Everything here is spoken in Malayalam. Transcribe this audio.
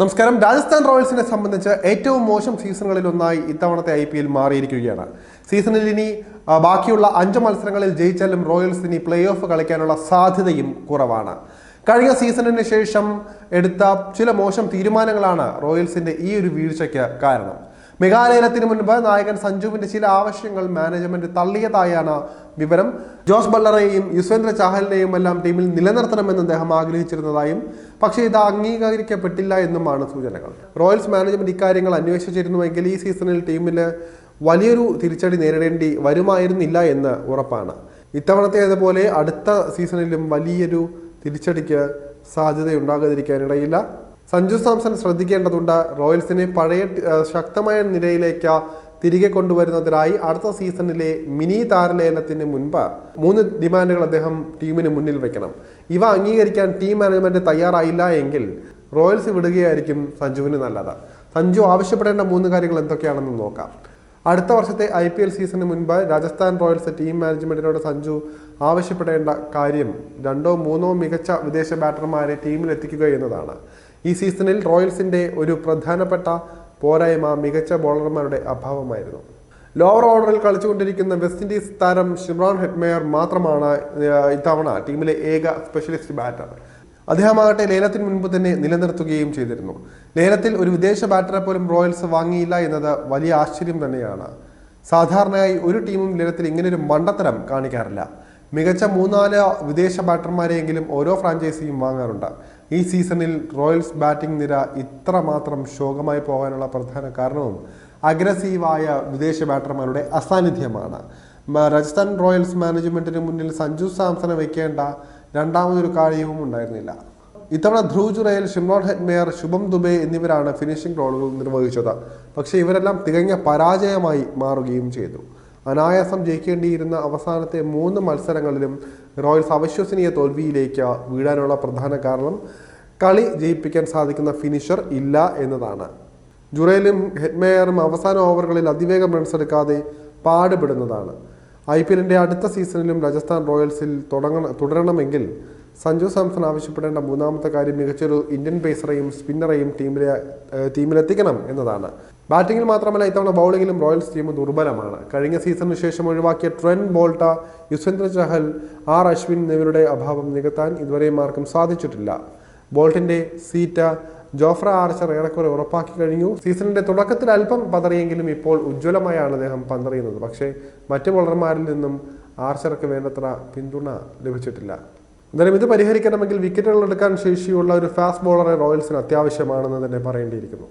നമസ്കാരം. രാജസ്ഥാൻ റോയൽസിനെ സംബന്ധിച്ച് ഏറ്റവും മോശം സീസണുകളിൽ ഒന്നായി ഇത്തവണത്തെ ഐ പി എൽ മാറിയിരിക്കുകയാണ്. സീസണിൽ ഇനി ബാക്കിയുള്ള അഞ്ച് മത്സരങ്ങളിൽ ജയിച്ചാലും റോയൽസ് ഇനി പ്ലേ ഓഫ് കളിക്കാനുള്ള സാധ്യതയും കുറവാണ്. കഴിഞ്ഞ സീസണിന് ശേഷം എടുത്ത ചില മോശം തീരുമാനങ്ങളാണ് റോയൽസിന്റെ ഈ ഒരു വീഴ്ചയ്ക്ക് കാരണം. മെഗാലയനത്തിന് മുൻപ് നായകൻ സഞ്ജുവിന്റെ ചില ആവശ്യങ്ങൾ മാനേജ്മെന്റ് തള്ളിയതായാണ് വിവരം. ജോസ് ബള്ളറേയും യുസ്വേന്ദ്ര ചാഹലിനെയും എല്ലാം ടീമിൽ നിലനിർത്തണമെന്ന് അദ്ദേഹം ആഗ്രഹിച്ചിരുന്നതായും പക്ഷേ ഇത് അംഗീകരിക്കപ്പെട്ടില്ല എന്നുമാണ് സൂചനകൾ. റോയൽസ് മാനേജ്മെന്റ് ഇക്കാര്യങ്ങൾ അന്വേഷിച്ചിരുന്നുവെങ്കിൽ ഈ സീസണിൽ ടീമിൽ വലിയൊരു തിരിച്ചടി നേരിടേണ്ടി വരുമായിരുന്നില്ല എന്ന് ഉറപ്പാണ്. ഇത്തവണത്തേതുപോലെ അടുത്ത സീസണിലും വലിയൊരു തിരിച്ചടിക്ക് സാധ്യതയുണ്ടാകാതിരിക്കാനിടയില്ല. സഞ്ജു സാംസൺ ശ്രദ്ധിക്കേണ്ടതുണ്ട്. റോയൽസിനെ പഴയ ശക്തമായ നിരയിലേക്ക് തിരികെ കൊണ്ടുവരുന്നതിനായി അടുത്ത സീസണിലെ മിനി താരലേലത്തിന് മുൻപ് മൂന്ന് ഡിമാൻഡുകൾ അദ്ദേഹം ടീമിന് മുന്നിൽ വെക്കണം. ഇവ അംഗീകരിക്കാൻ ടീം മാനേജ്മെന്റ് തയ്യാറായില്ല എങ്കിൽ റോയൽസ് വിടുകയായിരിക്കും സഞ്ജുവിന് നല്ലത്. സഞ്ജു ആവശ്യപ്പെടേണ്ട മൂന്ന് കാര്യങ്ങൾ എന്തൊക്കെയാണെന്ന് നോക്കാം. അടുത്ത വർഷത്തെ ഐ പി എൽ സീസണിന് മുൻപ് രാജസ്ഥാൻ റോയൽസ് ടീം മാനേജ്മെന്റിനോട് സഞ്ജു ആവശ്യപ്പെടേണ്ട കാര്യം രണ്ടോ മൂന്നോ മികച്ച വിദേശ ബാറ്റർമാരെ ടീമിൽ എത്തിക്കുക എന്നതാണ്. ഈ സീസണിൽ റോയൽസിന്റെ ഒരു പ്രധാനപ്പെട്ട പോരായ്മ മികച്ച ബോളർമാരുടെ അഭാവമായിരുന്നു. ലോവർ ഓർഡറിൽ കളിച്ചുകൊണ്ടിരിക്കുന്ന വെസ്റ്റ് ഇൻഡീസ് താരം ഷിമ്രാൻ ഹെഡ്മേയർ മാത്രമാണ് ഇത്തവണ ടീമിലെ ഏക സ്പെഷ്യലിസ്റ്റ് ബാറ്റർ. അദ്ദേഹമാകട്ടെ ലേലത്തിന് മുൻപ് തന്നെ നിലനിർത്തുകയും ചെയ്തിരുന്നു. ലേലത്തിൽ ഒരു വിദേശ ബാറ്ററെ പോലും റോയൽസ് വാങ്ങിയില്ല എന്നത് വലിയ ആശ്ചര്യം തന്നെയാണ്. സാധാരണയായി ഒരു ടീമും ലേലത്തിൽ ഇങ്ങനൊരു മണ്ടത്തരം കാണിക്കാറില്ല. മികച്ച മൂന്നാൽ വിദേശ ബാറ്റർമാരെയെങ്കിലും ഓരോ ഫ്രാഞ്ചൈസിയും വാങ്ങാറുണ്ട്. ഈ സീസണിൽ റോയൽസ് ബാറ്റിംഗ് നിര ഇത്രമാത്രം ശോകമായി പോകാനുള്ള പ്രധാന കാരണവും അഗ്രസീവായ വിദേശ ബാറ്റർമാരുടെ അസാന്നിധ്യമാണ്. രാജസ്ഥാൻ റോയൽസ് മാനേജ്മെന്റിന് മുന്നിൽ സഞ്ജു സാംസനെ വയ്ക്കേണ്ട രണ്ടാമതൊരു കാര്യവും ഉണ്ടായിരുന്നില്ല. ഇത്തവണ ധ്രുവ് ജുറയിൽ ഷിംറോൺ ഹെഡ്മേയർ ശുഭം ദുബെ എന്നിവരാണ് ഫിനിഷിംഗ് റോളുകൾ നിർവഹിച്ചത്. പക്ഷേ ഇവരെല്ലാം തികഞ്ഞ പരാജയമായി മാറുകയും ചെയ്തു. അനായാസം ജയിക്കേണ്ടിയിരുന്ന അവസാനത്തെ മൂന്ന് മത്സരങ്ങളിലും റോയൽസ് അവിശ്വസനീയ തോൽവിയിലേക്ക് വീഴാനുള്ള പ്രധാന കാരണം കളി ജയിപ്പിക്കാൻ സാധിക്കുന്ന ഫിനിഷർ ഇല്ല എന്നതാണ്. ജുറേലും ഹെഡ്മേയറും അവസാന ഓവറുകളിൽ അതിവേഗം റൺസ് എടുക്കാതെ പാടുപെടുന്നതാണ്. ഐ പി എല്ലിന്റെ അടുത്ത സീസണിലും രാജസ്ഥാൻ റോയൽസിൽ തുടങ്ങണം തുടരണമെങ്കിൽ സഞ്ജു സാംസൺ ആവശ്യപ്പെടേണ്ട മൂന്നാമത്തെ കാര്യം മികച്ചൊരു ഇന്ത്യൻ പേസറെയും സ്പിന്നറെയും ടീമിലെ ടീമിലെത്തിക്കണം എന്നതാണ്. ബാറ്റിംഗിൽ മാത്രമല്ല ഇത്തവണ ബൗളിങ്ങിലും റോയൽസ് ടീം ദുർബലമാണ്. കഴിഞ്ഞ സീസണിന് ശേഷം ഒഴിവാക്കിയ Trent Boult Yuzvendra Chahal R Ashwin എന്നിവരുടെ അഭാവം നികത്താൻ ഇതുവരെയും ആർക്കും സാധിച്ചിട്ടില്ല. ബോൾട്ടിന്റെ സീറ്റ ജോഫ്ര ആർച്ചർ ഏറെക്കുറെ ഉറപ്പാക്കി കഴിഞ്ഞു. സീസണിന്റെ തുടക്കത്തിൽ അല്പം പതറിയെങ്കിലും ഇപ്പോൾ ഉജ്ജ്വലമായാണ് അദ്ദേഹം പന്തറിയുന്നത്. പക്ഷേ മറ്റു ബോളർമാരിൽ നിന്നും ആർച്ചർക്ക് വേണ്ടത്ര പിന്തുണ ലഭിച്ചിട്ടില്ല. എന്തായാലും ഇത് പരിഹരിക്കണമെങ്കിൽ വിക്കറ്റുകൾ എടുക്കാൻ ശേഷിയുള്ള ഒരു ഫാസ്റ്റ് ബോളറെ റോയൽസിന് അത്യാവശ്യമാണെന്ന് തന്നെ പറയേണ്ടിയിരിക്കുന്നു.